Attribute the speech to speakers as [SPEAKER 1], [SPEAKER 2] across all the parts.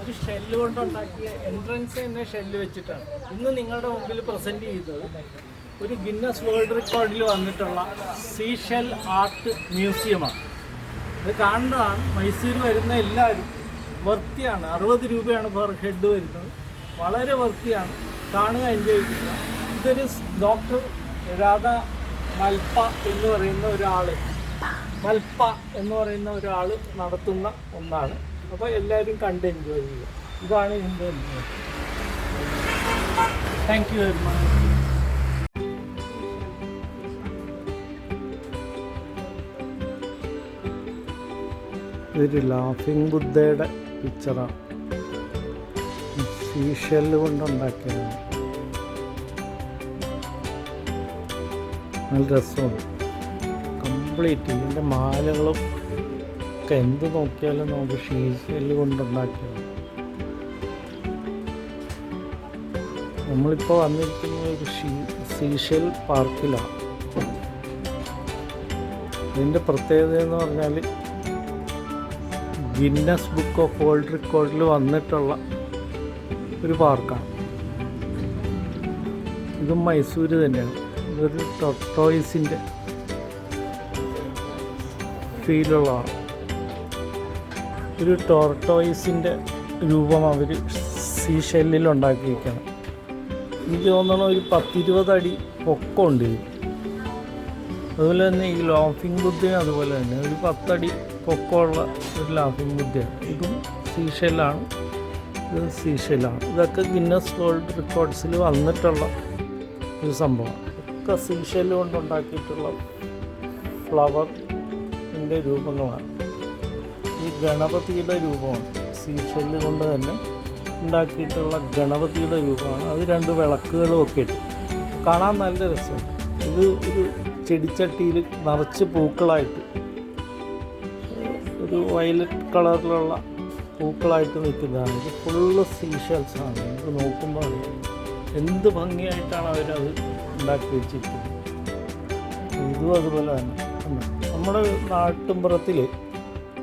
[SPEAKER 1] ഒരു ഷെല്ല് കൊണ്ടുണ്ടാക്കിയ എൻട്രൻസ് തന്നെ ഷെല്ല് വെച്ചിട്ടാണ്. ഇന്ന് നിങ്ങളുടെ മുമ്പിൽ പ്രസന്റ് ചെയ്തത് ഒരു ഗിന്നസ് വേൾഡ് റെക്കോർഡിൽ വന്നിട്ടുള്ള സീഷൽ ആർട്ട് മ്യൂസിയമാണ് ഇത് കാണുന്നതാണ്. മൈസൂർ വരുന്ന എല്ലാവരും വൃത്തിയാണ് അറുപത് രൂപയാണ് പെർ ഹെഡ് വരുന്നത്. വളരെ വൃത്തിയാണ് കാണുക എൻജോയ് ചെയ്യുക. ഇതൊരു ഡോക്ടർ രാധ മൽപ്പ എന്ന് പറയുന്ന ഒരാൾ മൽപ്പ എന്ന് പറയുന്ന ഒരാൾ നടത്തുന്ന ഒന്നാണ്. അപ്പോൾ എല്ലാവരും കണ്ട് എൻജോയ് ചെയ്യുക. ഇതാണ് എന്റെ താങ്ക് യു വെരി മച്ച് ഇതൊരു ലാഫിംഗ് ബുദ്ധയുടെ പിക്ചറാണ് സീഷെല്ല് കൊണ്ടുണ്ടാക്കിയതാണ് നല്ല രസമുണ്ട് കംപ്ലീറ്റ് ഇതിന്റെ മാലകളും ഒക്കെ എന്ത് നോക്കിയാലും നമുക്ക് ഷീഷെല്ല് കൊണ്ടുണ്ടാക്കിയത് നമ്മളിപ്പോൾ വന്നിരിക്കുന്നത് ഒരു ഷീ സീഷെൽ പാർക്കിലാണ്. ഇതിന്റെ പ്രത്യേകത എന്ന് പറഞ്ഞാൽ ഗിന്നസ് ബുക്ക് ഓഫ് വേൾഡ് റെക്കോർഡിൽ വന്നിട്ടുള്ള ഒരു പാർക്കാണ്. ഇതും മൈസൂർ തന്നെയാണ്. ഇതൊരു ടൊട്ടോയിസിന്റെ ഫീലുള്ളതാണ് ഒരു ടോർട്ടോയിസിന്റെ രൂപം അവർ സീഷെല്ലിൽ ഉണ്ടാക്കിയിരിക്കണം എനിക്ക് തോന്നണം ഒരു പത്തിരുപത് അടി പൊക്കമുണ്ട് അതുപോലെ തന്നെ ഈ ലാഫിംഗ് ബുദ്ധയും അതുപോലെ തന്നെ ഒരു പത്തടി പൊക്കമുള്ള ഒരു ലാഫിംഗ് ബുദ്ധയാണ് ഇതും സീഷെല്ലാണ് ഇത് സീഷെല്ലാണ് ഇതൊക്കെ ഗിന്നസ് വേൾഡ് റെക്കോർഡ്സിൽ വന്നിട്ടുള്ള ഒരു സംഭവമാണ്. ഒക്കെ സീഷെല്ല് കൊണ്ടുണ്ടാക്കിയിട്ടുള്ള ഫ്ലവറിന്റെ രൂപങ്ങളാണ്. ഈ ഗണപതിയുടെ രൂപമാണ്. സീഷെല്ല് കൊണ്ട് തന്നെ ഉണ്ടാക്കിയിട്ടുള്ള ഗണപതിയുടെ രൂപമാണ്. അത് രണ്ട് വിളക്കുകളും ഒക്കെ ഇട്ട്. കാണാൻ നല്ല രസമാണ്. ഇത് ഒരു ചെടിച്ചട്ടിയിൽ നിറച്ച് പൂക്കളായിട്ട് ഒരു വയലറ്റ് കളറിലുള്ള പൂക്കളായിട്ട് നിൽക്കുന്നതാണ്. ഇത് ഫുള്ള് സീഷൽസ് ആണ് നമുക്ക് നോക്കുമ്പോൾ എന്ത് ഭംഗിയായിട്ടാണ് അവരത് ഉണ്ടാക്കി വെച്ചിരിക്കുന്നത് ഇതും അതുപോലെ തന്നെ? നമ്മുടെ നാട്ടിൻപുറത്തിൽ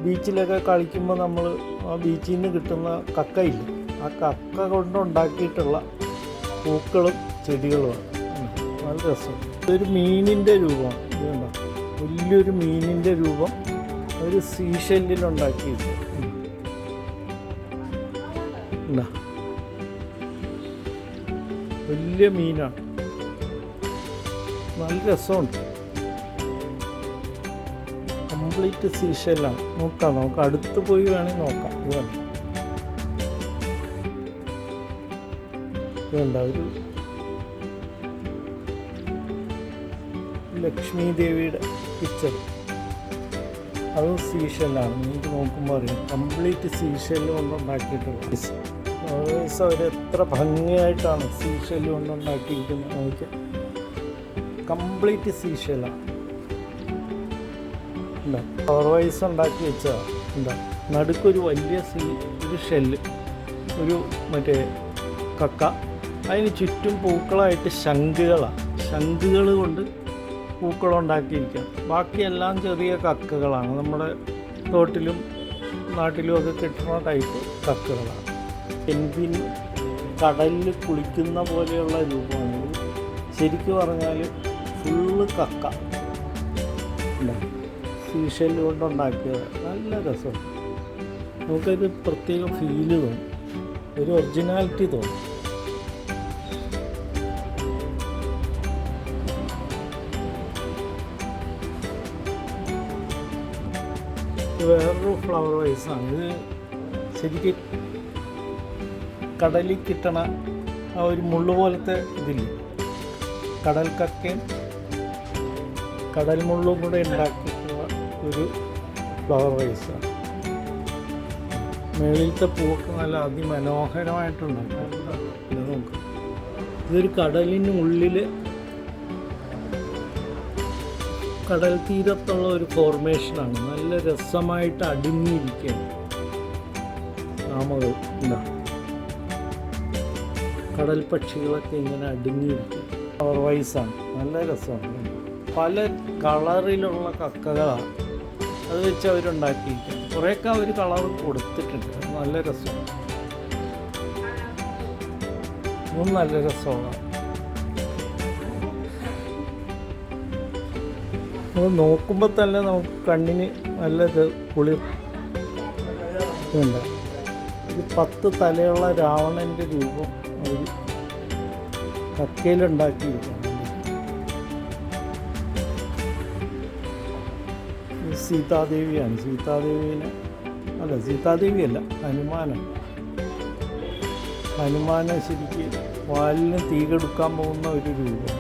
[SPEAKER 1] ബീച്ചിലൊക്കെ കളിക്കുമ്പോൾ നമ്മൾ ആ ബീച്ചിൽ നിന്ന് കിട്ടുന്ന കക്കയില്ല? ആ കക്ക കൊണ്ടുണ്ടാക്കിയിട്ടുള്ള പൂക്കളും ചെടികളുമാണ്. നല്ല രസം. ഇതൊരു മീനിന്റെ രൂപമാണ്. ഇത് കണ്ടോ? വലിയൊരു മീനിന്റെ രൂപം ഒരു സീഷെല്ലിൽ ഉണ്ടാക്കിയിട്ട് വലിയ മീനാണ്. നല്ല രസമുണ്ട്. കംപ്ലീറ്റ് സീഷെല്ലാണ് നോക്കാം നമുക്ക് അടുത്ത് പോയി വേണമെങ്കിൽ നോക്കാം. ഇതാണ് കണ്ടോ. ഇത് കണ്ടോ? ഒരു ലക്ഷ്മി ദേവിയുടെ പിക്ചർ അത് സീഷെല്ലാണ് നിങ്ങൾക്ക് നോക്കുമ്പോൾ അറിയാം. കംപ്ലീറ്റ് സീഷെല്ല് കൊണ്ടുണ്ടാക്കിയിട്ടുള്ള ഓൾവേസ് അവർ എത്ര ഭംഗിയായിട്ടാണ് സീഷെല്ല് കൊണ്ടുണ്ടാക്കിയിരിക്കുന്നത്. നമുക്ക് കംപ്ലീറ്റ് സീഷെല്ലാണ് എന്താ വൈസ് ഉണ്ടാക്കി വെച്ചാൽ എന്താ നടുക്കൊരു വലിയ സീ ഒരു ഷെല്ല് ഒരു മറ്റേ കക്ക. അതിന് ചുറ്റും പൂക്കളായിട്ട് ശംഖുകളാണ് ശംഖുകൾ കൊണ്ട് പൂക്കളുണ്ടാക്കിയിരിക്കാം ബാക്കിയെല്ലാം ചെറിയ കക്കകളാണ്. നമ്മുടെ തോട്ടിലും നാട്ടിലും ഒക്കെ കിട്ടുന്ന ടൈപ്പ് കക്കകളാണ്. എൻപിൻ കടലിൽ കുളിക്കുന്ന പോലെയുള്ള രൂപമാണ് ശരിക്കും പറഞ്ഞാൽ ഫുള്ള് കക്ക. ഫീഷൽ കൊണ്ടുണ്ടാക്കിയത് നല്ല രസം. നമുക്കത് പ്രത്യേക ഫീൽ തോന്നും. ഒരു ഒറിജിനാലിറ്റി തോന്നും. വേറൊരു ഫ്ലവർ വൈസാണ് ഇത് ശരിക്കും കടലിൽ കിട്ടണ ആ ഒരു മുള്ളു പോലത്തെ ഇതില്ലേ? കടൽ കക്കയും കടൽ മുള്ളും കൂടെ ഉണ്ടാക്കിയിട്ടുള്ള ഒരു ഫ്ലവർ റൈസാണ് മേളിലത്തെ പൂവൊക്കെ നല്ല അതിമനോഹരമായിട്ടുണ്ട്. ഇത് നോക്ക്. ഇതൊരു കടലിന് ഉള്ളിൽ കടൽ തീരത്തുള്ള ഒരു ഫോർമേഷനാണ് നല്ല രസമായിട്ട് അടിഞ്ഞിരിക്കുകയാണ് ആമകൾ കടൽ പക്ഷികളൊക്കെ ഇങ്ങനെ അടിഞ്ഞിരിക്കും ഫ്ലവർ വൈസാണ് നല്ല രസമാണ്. പല കളറിലുള്ള കക്കകളാണ് അത് വെച്ച് അവരുണ്ടാക്കിയിരിക്കുന്നത്. കുറേയൊക്കെ അവർ കളർ കൊടുത്തിട്ടുണ്ട്. നല്ല രസമാണ്. ഇതും നല്ല രസമാണ്. അത് നോക്കുമ്പോൾ തന്നെ നമുക്ക് കണ്ണിന് നല്ല കുളിർ ഇതുണ്ട്. ഒരു പത്ത് തലയുള്ള രാവണന്റെ രൂപം അവർ കക്കയിലുണ്ടാക്കിയിരിക്കുന്നു. സീതാദേവിയാണ്. സീതാദേവിനെ അല്ല സീതാദേവിയല്ല ഹനുമാനാണ്. ഹനുമാനെ ശരിക്ക് വാലിന് തീ കെടുക്കാൻ പോകുന്ന ഒരു രൂപം.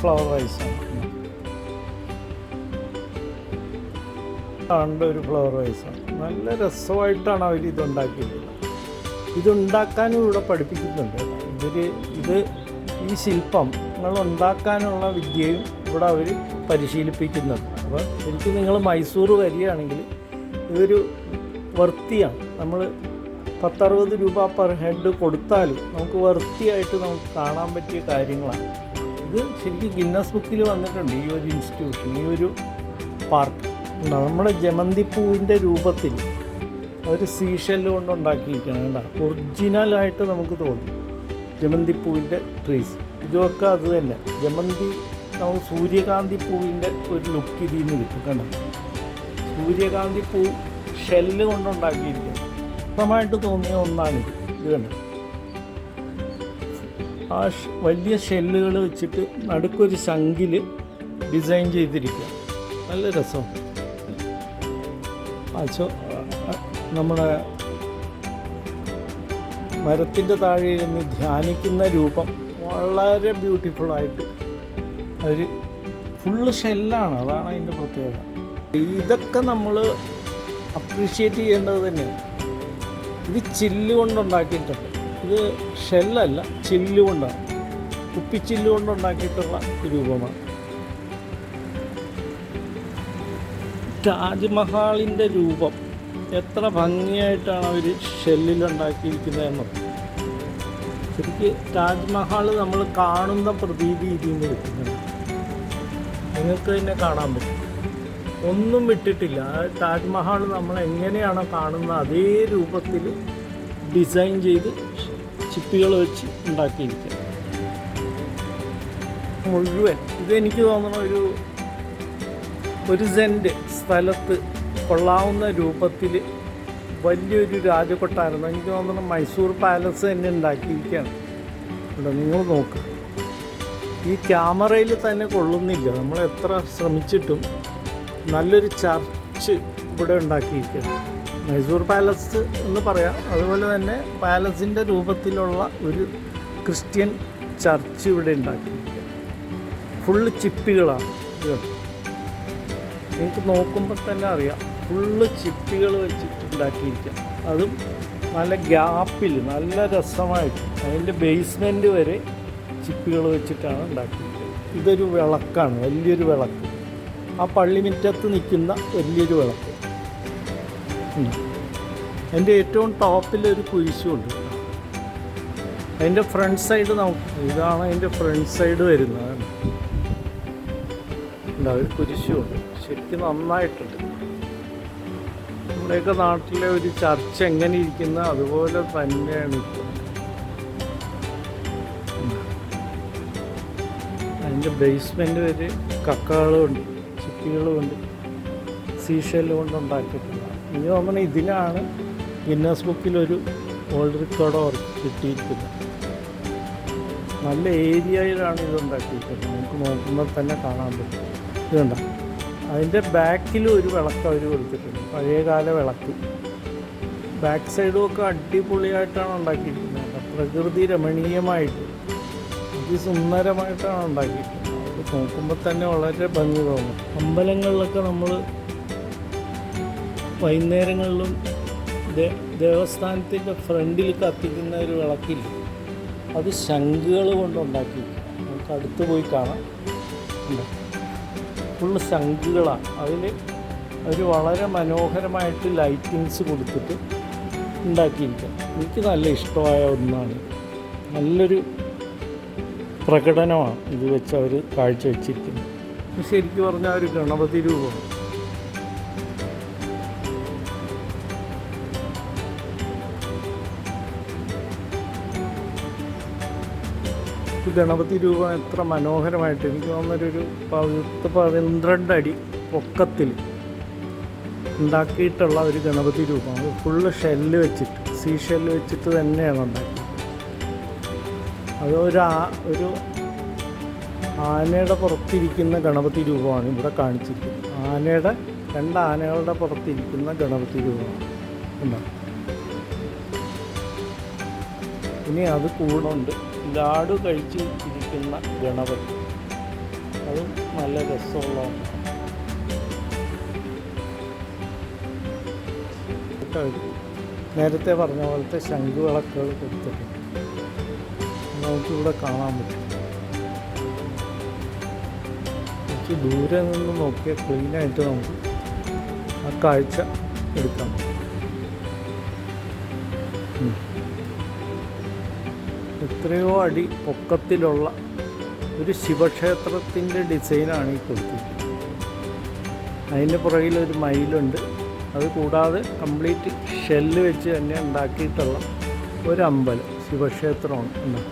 [SPEAKER 1] ഫ്ലവർ റൈസാണ് ആണ്. ഒരു ഫ്ലവർ റൈസാണ് നല്ല രസമായിട്ടാണ് അവർ ഇതുണ്ടാക്കിയിട്ടുള്ളത് ഇതുണ്ടാക്കാനും ഇവിടെ പഠിപ്പിക്കുന്നുണ്ട് ഇവർ ഇത് ഈ ശില്പം നിങ്ങൾ ഉണ്ടാക്കാനുള്ള വിദ്യയും ഇവിടെ അവർ പരിശീലിപ്പിക്കുന്നുണ്ട്. അപ്പോൾ എനിക്ക് നിങ്ങൾ മൈസൂർ വരികയാണെങ്കിൽ ഇതൊരു വൃത്തിയാണ്. നമ്മൾ പത്തറുപത് രൂപ പെർ ഹെഡ് കൊടുത്താലും നമുക്ക് വൃത്തിയായിട്ട് നമുക്ക് കാണാൻ പറ്റിയ കാര്യങ്ങളാണ്. ഇത് ശരിക്കും ഗിന്നസ് ബുക്കിൽ വന്നിട്ടുണ്ട് ഈ ഒരു ഇൻസ്റ്റിറ്റ്യൂഷൻ ഈ ഒരു പാർക്ക്. നമ്മുടെ ജമന്തി പൂവിന്റെ രൂപത്തിൽ ഒരു സീഷെല്ല് കൊണ്ട് ഉണ്ടാക്കിയിരിക്കണം കേട്ടോ ഒറിജിനലായിട്ട് നമുക്ക് തോന്നും. ജമന്തി പൂവിന്റെ ട്രീസ് ഇതൊക്കെ അത് തന്നെ. ജമന്തി നമുക്ക് സൂര്യകാന്തി പൂവിന്റെ ഒരു ലുക്ക് ഇതിൽ നിന്ന് കിട്ടും കണ്ടോ? സൂര്യകാന്തി പൂ ഷെല്ല് കൊണ്ടുണ്ടാക്കിയിരിക്കും സ്വന്തമായിട്ട് തോന്നിയ ഒന്നാണ് ഇത്. കണ്ടോ? ആ വലിയ ഷെല്ലുകൾ വെച്ചിട്ട് നടുക്കൊരു ശങ്കിൽ ഡിസൈൻ ചെയ്തിരിക്കുക. നല്ല രസമാണ്. ആ, നമ്മുടെ മരത്തിന്റെ താഴെ ഇരുന്ന് ധ്യാനിക്കുന്ന രൂപം വളരെ ബ്യൂട്ടിഫുള്ളായിട്ട് അവർ ഫുള്ള് ഷെല്ലാണ് അതാണ് അതിന്റെ പ്രത്യേകത. ഇതൊക്കെ നമ്മൾ അപ്രീഷിയേറ്റ് ചെയ്യേണ്ടത് തന്നെയാണ്. ഇത് ചില്ല് കൊണ്ടുണ്ടാക്കിയിട്ടുണ്ട്. ഇത് ഷെല്ലല്ല ചില്ല് കൊണ്ടാണ്. രൂപമാണ്. താജ്മഹാളിന്റെ രൂപം. എത്ര ഭംഗിയായിട്ടാണ് അവർ ഷെല്ലിലുണ്ടാക്കിയിരിക്കുന്നതെന്ന് ശരിക്ക് താജ്മഹൽ നമ്മൾ കാണുന്ന പ്രതീതി ഇതിൽ നിന്ന് കിട്ടുന്നുണ്ട്. നിങ്ങൾക്ക് തന്നെ കാണാൻ പറ്റും. ഒന്നും വിട്ടിട്ടില്ല. താജ്മഹൽ നമ്മൾ എങ്ങനെയാണോ കാണുന്നത് അതേ രൂപത്തിൽ ഡിസൈൻ ചെയ്ത് ചിപ്പികൾ വെച്ച് ഉണ്ടാക്കിയിരിക്കുക മുഴുവൻ. ഇതെനിക്ക് തോന്നുന്ന ഒരു ഒരു സെന്റ് സ്ഥലത്ത് കൊള്ളാവുന്ന രൂപത്തിൽ വലിയൊരു രാജകൊട്ടാരം എനിക്ക് തോന്നുന്നു മൈസൂർ പാലസ് തന്നെ ഉണ്ടാക്കിയിരിക്കുകയാണ്. നിങ്ങൾ നോക്ക്. ഈ ക്യാമറയിൽ തന്നെ കൊള്ളുന്നില്ല. നമ്മൾ എത്ര ശ്രമിച്ചിട്ടും നല്ലൊരു ചർച്ച് ഇവിടെ ഉണ്ടാക്കിയിരിക്കുകയാണ്. മൈസൂർ പാലസ് എന്ന് പറയാം. അതുപോലെ തന്നെ പാലസിന്റെ രൂപത്തിലുള്ള ഒരു ക്രിസ്ത്യൻ ചർച്ച് ഇവിടെ ഉണ്ടാക്കിയിരിക്കുക ഫുള്ള് ചിപ്പികളാണ്. എനിക്ക് നോക്കുമ്പോൾ തന്നെ അറിയാം. ഫുള്ള് ചിപ്പികൾ വെച്ചിട്ട് ഉണ്ടാക്കിയിരിക്കുക അതും നല്ല ഗ്യാപ്പിൽ നല്ല രസമായിട്ട്. അതിന്റെ ബേസ്മെന്റ് വരെ ചിപ്പികൾ വെച്ചിട്ടാണ് ഉണ്ടാക്കിയിരിക്കുന്നത്. ഇതൊരു വിളക്കാണ് വലിയൊരു വിളക്ക്. ആ പള്ളി പള്ളിമുറ്റത്ത് നിൽക്കുന്ന വലിയൊരു വിളക്ക്. എന്റെ ഏറ്റവും ടോപ്പിൽ ഒരു കുരിശുണ്ട് അതിന്റെ ഫ്രണ്ട് സൈഡ് നമുക്ക് ഇതാണ് അതിന്റെ ഫ്രണ്ട് സൈഡ് വരുന്നത്. ഉണ്ട് ഒരു കുരിശുണ്ട് ശരിക്കും നന്നായിട്ടുണ്ട്. നമ്മുടെയൊക്കെ നാട്ടിലെ ഒരു ചർച്ച എങ്ങനെ ഇരിക്കുന്ന അതുപോലെ തന്നെയാണ്. അതിന്റെ ബേസ്മെന്റ് വരെ കക്കകളുമുണ്ട് ചിക്കികളുമുണ്ട് സീഷെല്ല് കൊണ്ട് ഉണ്ടാക്കിയിട്ടുണ്ട്. ഇനി തോന്നണം ഇതിനാണ് ഗിന്നസ് ബുക്കിലൊരു ഓൾഡ് റെക്കോർഡ് അവർക്ക് കിട്ടിയിരിക്കുന്നത്. നല്ല ഏരിയയിലാണ് ഇത് ഉണ്ടാക്കിയിരിക്കുന്നത്. നമുക്ക് നോക്കുമ്പോൾ തന്നെ കാണാൻ പറ്റും. ഇത് കണ്ടോ? അതിന്റെ ബാക്കിൽ ഒരു വിളക്ക് അവർ കൊടുത്തിട്ടുണ്ട്. പഴയകാല വിളക്ക്. ബാക്ക് സൈഡും ഒക്കെ അടിപൊളിയായിട്ടാണ് കേട്ടോ. പ്രകൃതി രമണീയമായിട്ട് അതിസുന്ദരമായിട്ടാണ് ഉണ്ടാക്കിയിട്ടുണ്ട് അത് നോക്കുമ്പോൾ തന്നെ വളരെ ഭംഗി തോന്നും. അമ്പലങ്ങളിലൊക്കെ നമ്മൾ വൈകുന്നേരങ്ങളിലും ദേവസ്ഥാനത്തിന്റെ ഫ്രണ്ടിൽ കത്തിക്കുന്ന ഒരു വിളക്കില്ല അത് ശംഖുകൾ കൊണ്ടുണ്ടാക്കി നമുക്ക് അടുത്ത് പോയി കാണാം. ഫുള്ള് ശംഖുകളാണ്. അതിൽ അവർ വളരെ മനോഹരമായിട്ട് ലൈറ്റിങ്സ് കൊടുത്തിട്ട് ഉണ്ടാക്കിയിരിക്കുക എനിക്ക് നല്ല ഇഷ്ടമായ ഒന്നാണ്. നല്ലൊരു പ്രകടനമാണ് ഇത് വെച്ച് അവർ കാഴ്ചവെച്ചിരിക്കുന്നത്. ശരിക്കും പറഞ്ഞാൽ ഒരു ഗണപതി രൂപമാണ്. ഗണപതി രൂപം എത്ര മനോഹരമായിട്ട് എനിക്ക് തോന്നുന്നൊരു പത്ത് പന്ത്രണ്ട് അടി പൊക്കത്തിൽ ഉണ്ടാക്കിയിട്ടുള്ള ഒരു ഗണപതി രൂപമാണ് ഫുള്ള് ഷെല്ല് വെച്ചിട്ട് സീ ഷെല്ല് വെച്ചിട്ട് തന്നെയാണ് ഉണ്ടാക്കി അത് ഒരു ഒരു ആനയുടെ പുറത്തിരിക്കുന്ന ഗണപതി രൂപമാണ് ഇവിടെ കാണിച്ചിരിക്കുന്നത്. ആനയുടെ രണ്ട് ആനകളുടെ പുറത്തിരിക്കുന്ന ഗണപതി രൂപമാണ് ഉണ്ടാകും ഇനി അത് കൂടുണ്ട് ലാഡു കഴിച്ച് ഇരിക്കുന്ന ഗണപതി. അതും നല്ല രസമുള്ള നേരത്തെ പറഞ്ഞ പോലത്തെ ശംഖുവിളക്കുകൾ കൊടുത്തിട്ടുണ്ട്. നമുക്കിവിടെ കാണാൻ പറ്റും. കുറച്ച് ദൂരെ നിന്ന് നോക്കിയാൽ ക്ലീനായിട്ട് നമുക്ക് ആ കാഴ്ച എടുക്കാം. പറ്റും. എത്രയോ അടി പൊക്കത്തിലുള്ള ഒരു ശിവക്ഷേത്രത്തിന്റെ ഡിസൈനാണ് ഈ കൊടുത്തിരിക്കുന്നത് അതിന്റെ പുറകിൽ ഒരു മയിലുണ്ട്. അത് കൂടാതെ കംപ്ലീറ്റ് ഷെല്ല് വെച്ച് തന്നെ ഉണ്ടാക്കിയിട്ടുള്ള ഒരു അമ്പലം ശിവക്ഷേത്രമാണ് എന്ന്.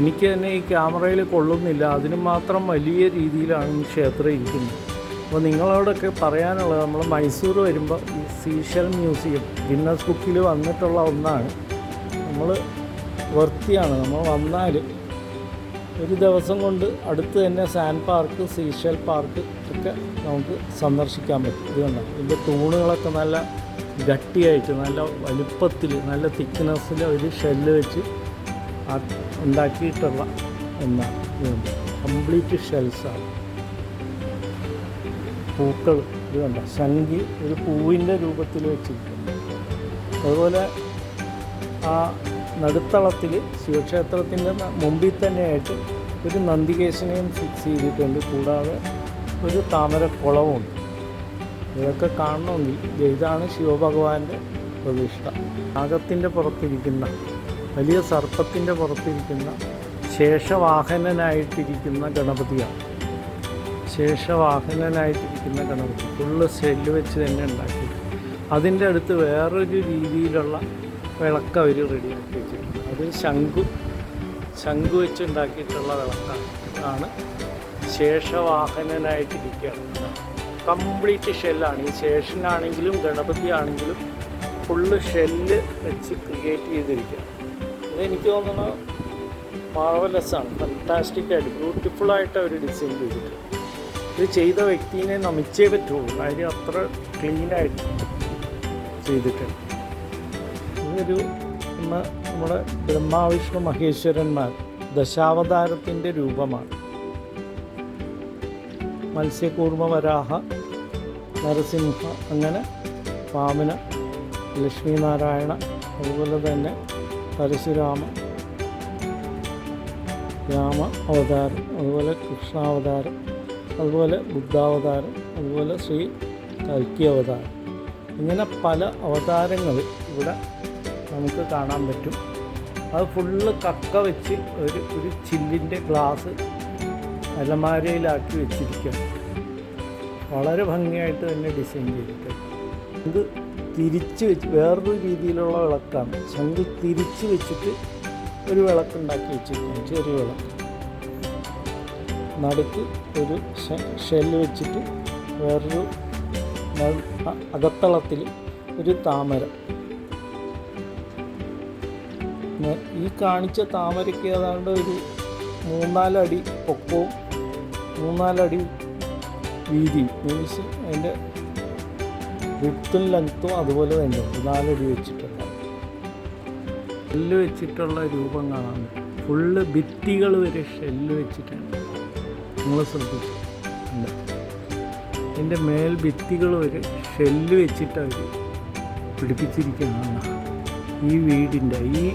[SPEAKER 1] എനിക്ക് തന്നെ ഈ ക്യാമറയിൽ കൊള്ളുന്നില്ല. അതിന് മാത്രം വലിയ രീതിയിലാണ് ഈ ക്ഷേത്രം ഇരിക്കുന്നത്. അപ്പോൾ നിങ്ങളോടൊക്കെ പറയാനുള്ളത് നമ്മൾ മൈസൂർ വരുമ്പോൾ ഈ സീഷൽ മ്യൂസിയം ഗിന്നസ് ബുക്കിൽ വന്നിട്ടുള്ള ഒന്നാണ്. നമ്മൾ വൃത്തിയാണ്. നമ്മൾ വന്നാൽ ഒരു ദിവസം കൊണ്ട് അടുത്ത് തന്നെ സാൻഡ് പാർക്ക് സീഷൽ പാർക്ക് ഒക്കെ നമുക്ക് സന്ദർശിക്കാൻ പറ്റും. ഇത് കണ്ടോ? ഇതിന്റെ തൂണുകളൊക്കെ നല്ല ഗട്ടിയായിട്ട് നല്ല വലുപ്പത്തിൽ നല്ല തിക്നെസ്സിൽ ഒരു ഷെല്ല് വെച്ച് ഉണ്ടാക്കിയിട്ടുള്ള എന്നാണ് ഇതുണ്ട് കംപ്ലീറ്റ് ഷെൽസാണ് പൂക്കൾ ഇത് ശങ്കി ഒരു പൂവിന്റെ രൂപത്തിൽ വെച്ചിരിക്കുന്നു. അതുപോലെ ആ നടുത്തളത്തിൽ ശിവക്ഷേത്രത്തിന്റെ മുമ്പിൽ തന്നെയായിട്ട് ഒരു നന്ദികേശനെയും ഫിക്സ് ചെയ്തിട്ടുണ്ട്. കൂടാതെ ഒരു താമരക്കുളവുമുണ്ട് ഇതൊക്കെ കാണണമെങ്കിൽ ഇതാണ് ശിവഭഗവാന്റെ പ്രതിഷ്ഠ. നാഗത്തിന്റെ പുറത്തിരിക്കുന്ന വലിയ സർപ്പത്തിന്റെ പുറത്തിരിക്കുന്ന ശേഷവാഹനനായിട്ടിരിക്കുന്ന ഗണപതിയാണ്. ശേഷവാഹനനായിട്ടിരിക്കുന്ന ഗണപതി. ഫുള്ള് സെല്ല് വെച്ച് തന്നെ ഉണ്ടാക്കി അതിന്റെ അടുത്ത് വേറൊരു രീതിയിലുള്ള വിളക്ക് അവർ റെഡിയാക്കി വെച്ചിട്ടുണ്ട്. അത് ശംഖു ശംഖു വെച്ചുണ്ടാക്കിയിട്ടുള്ള വിളക്കാണ്. ആണ് ശേഷവാഹനനായിട്ടിരിക്കുകയാണ്. കംപ്ലീറ്റ് ഷെല്ലാണ്. ഈ ശേഷനാണെങ്കിലും ഗണപതി ആണെങ്കിലും ഫുള്ള് ഷെല്ല് വെച്ച് ക്രിയേറ്റ് ചെയ്തിരിക്കുകയാണ്. അതെനിക്ക് തോന്നുന്നു മാർവലസ്സാണ് ആണ്. ഫണ്ടാസ്റ്റിക് ആയിട്ട് ബ്യൂട്ടിഫുൾ ആയിട്ട് അവർ ഡിസൈൻ ചെയ്തിട്ടുണ്ട്. ഇത് ചെയ്ത വ്യക്തിനെ നമിച്ചേ പറ്റുള്ളൂ കാര്യം അത്ര ക്ലീനായിട്ട് ചെയ്തിട്ടുണ്ട്. ഇന്ന് നമ്മുടെ ബ്രഹ്മാവിഷ്ണു മഹേശ്വരന്മാർ ദശാവതാരത്തിന്റെ രൂപമാണ്. മത്സ്യകൂർമ്മ വരാഹ നരസിംഹ അങ്ങനെ വാമന ലക്ഷ്മിനാരായണ അതുപോലെ തന്നെ പരശുരാമ രാമ അവതാരം അതുപോലെ കൃഷ്ണാവതാരം അതുപോലെ ബുദ്ധാവതാരം അതുപോലെ ശ്രീ കൽക്കി അവതാരം. ഇങ്ങനെ പല അവതാരങ്ങൾ ഇവിടെ നമുക്ക് കാണാൻ പറ്റും. അത് ഫുള്ള് കക്ക വെച്ച് ഒരു ഒരു ചില്ലിന്റെ ഗ്ലാസ് അലമാരയിലാക്കി വെച്ചിരിക്കുകയാണ് വളരെ ഭംഗിയായിട്ട് തന്നെ ഡിസൈൻ ചെയ്തിട്ടുണ്ട്. ഇത് തിരിച്ച് വെച്ച് വേറൊരു രീതിയിലുള്ള വിളക്കാണ്. ശംഖ് തിരിച്ച് വെച്ചിട്ട് ഒരു വിളക്കുണ്ടാക്കി വെച്ചിരിക്കുകയാണ്. ചെറിയ വിളക്ക്. നടുക്ക് ഒരു ഷെല്ല് വെച്ചിട്ട് വേറൊരു അകത്തളത്തിൽ ഒരു താമര. ഈ കാണിച്ച താമരയ്ക്ക് ഏതാണ്ട് ഒരു മൂന്നാലടി പൊക്കവും മൂന്നാലടി വീതി മീൻസ് അതിന്റെ വിത്തും ലെങ്ത്തും അതുപോലെ തന്നെ. നാലടി വെച്ചിട്ടുണ്ട്. ഷെല്ല് വെച്ചിട്ടുള്ള രൂപം കാണാൻ ഫുള്ള് ഭിത്തികൾ വരെ ഷെല്ല് വെച്ചിട്ടുണ്ട്. നിങ്ങൾ ശ്രദ്ധിച്ചു? എന്റെ മേൽ ഭിത്തികൾ വരെ ഷെല്ല് വെച്ചിട്ട് അവർ ഈ വീടിന്റെ ഈ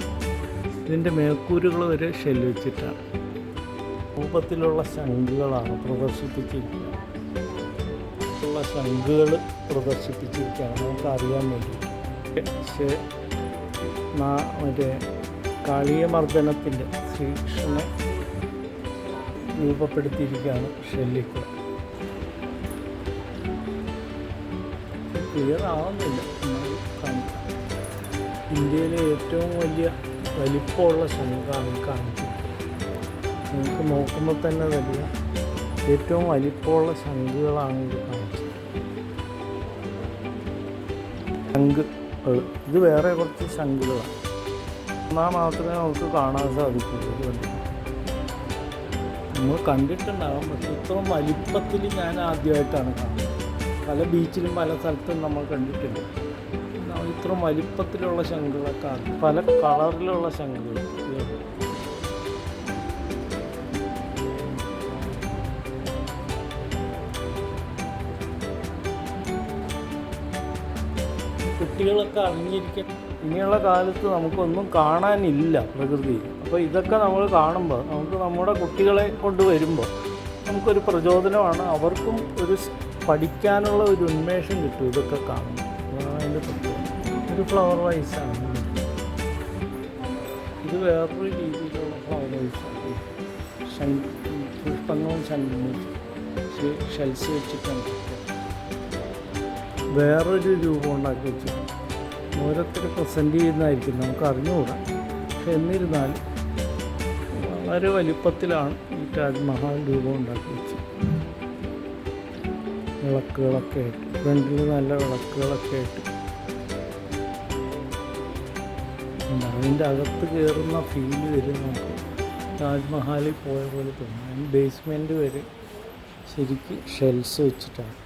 [SPEAKER 1] ഇതിന്റെ മേൽക്കൂരുകൾ വരെ ഷെല്ല് വെച്ചിട്ടാണ്. രൂപത്തിലുള്ള ശംഖുകളാണ് പ്രദർശിപ്പിച്ചിരിക്കുന്നത്. ശംഖുകൾ പ്രദർശിപ്പിച്ചിരിക്കുകയാണ്. നമുക്ക് അറിയാൻ വേണ്ടി. പക്ഷേ മറ്റേ കാളിയമർദ്ദനത്തിന്റെ ശ്രീകൃഷ്ണനെ രൂപപ്പെടുത്തിയിരിക്കുകയാണ് ഷെല്ലിക്കുക ക്ലിയർ ആവുന്നില്ല. ഇന്ത്യയിലെ ഏറ്റവും വലിയ വലിപ്പമുള്ള ശംഖാണ് കാണിക്കുന്നത് നിങ്ങൾക്ക് നോക്കുമ്പോൾ തന്നെ വലിയ ഏറ്റവും വലിപ്പമുള്ള ശംഖുകളാണ് ഇത് കാണിച്ചത്. ശംഖുകൾ. ഇത് വേറെ കുറച്ച് ശംഖുകളാണ്. എന്നാൽ മാത്രമേ നമുക്ക് കാണാൻ സാധിക്കുള്ളൂ നമ്മൾ കണ്ടിട്ടുണ്ടാകും പക്ഷെ ഇത്രയും വലിപ്പത്തിൽ ഞാൻ ആദ്യമായിട്ടാണ് കാണുന്നത്. പല ബീച്ചിലും പല സ്ഥലത്തും നമ്മൾ കണ്ടിട്ടുണ്ട്. ഇത്രയും വലിപ്പത്തിലുള്ള ശംഖുകളൊക്കെ പല കളറിലുള്ള ശംഖുകൾ. കുട്ടികളൊക്കെ അറിഞ്ഞിരിക്കും ഇനിയുള്ള കാലത്ത് നമുക്കൊന്നും കാണാനില്ല പ്രകൃതിയിൽ. അപ്പോൾ ഇതൊക്കെ നമ്മൾ കാണുമ്പോൾ നമുക്ക് നമ്മുടെ കുട്ടികളെ കൊണ്ട് വരുമ്പോൾ നമുക്കൊരു പ്രചോദനമാണ്. അവർക്കും ഒരു പഠിക്കാനുള്ള ഒരു ഉന്മേഷം കിട്ടും ഇതൊക്കെ കാണുമ്പോൾ. ഒരു ഫ്ലവർ ആണ്. ഇത് വേറൊരു രീതിയിലുള്ള ഫ്ലവർ റൈസ് ആണ്. പുഷ്പങ്ങളും ശംഖും ഷെൽസ് വെച്ചിട്ടാണ്. വേറൊരു രൂപം ഉണ്ടാക്കി വെച്ചിട്ടുണ്ട്. ഓരോരുത്തർ പ്രസന്റ് ചെയ്യുന്നതായിരിക്കും. നമുക്ക് അറിഞ്ഞുകൂടാ. പക്ഷെ എന്നിരുന്നാലും വളരെ വലിപ്പത്തിലാണ് ഈ താജ്മഹൽ രൂപം ഉണ്ടാക്കി വെച്ചത് വിളക്കുകളൊക്കെ ആയിട്ട്. ഫ്രണ്ടിൽ നല്ല വിളക്കുകളൊക്കെ ആയിട്ട്. അതിന്റെ അകത്ത് കയറുന്ന ഫീൽ വരും നമുക്ക്. താജ്മഹാലിൽ പോയ പോലെ തോന്നും. ബേസ്മെന്റ് വരെ ശരിക്ക് ഷെൽസ് വെച്ചിട്ടാണ്.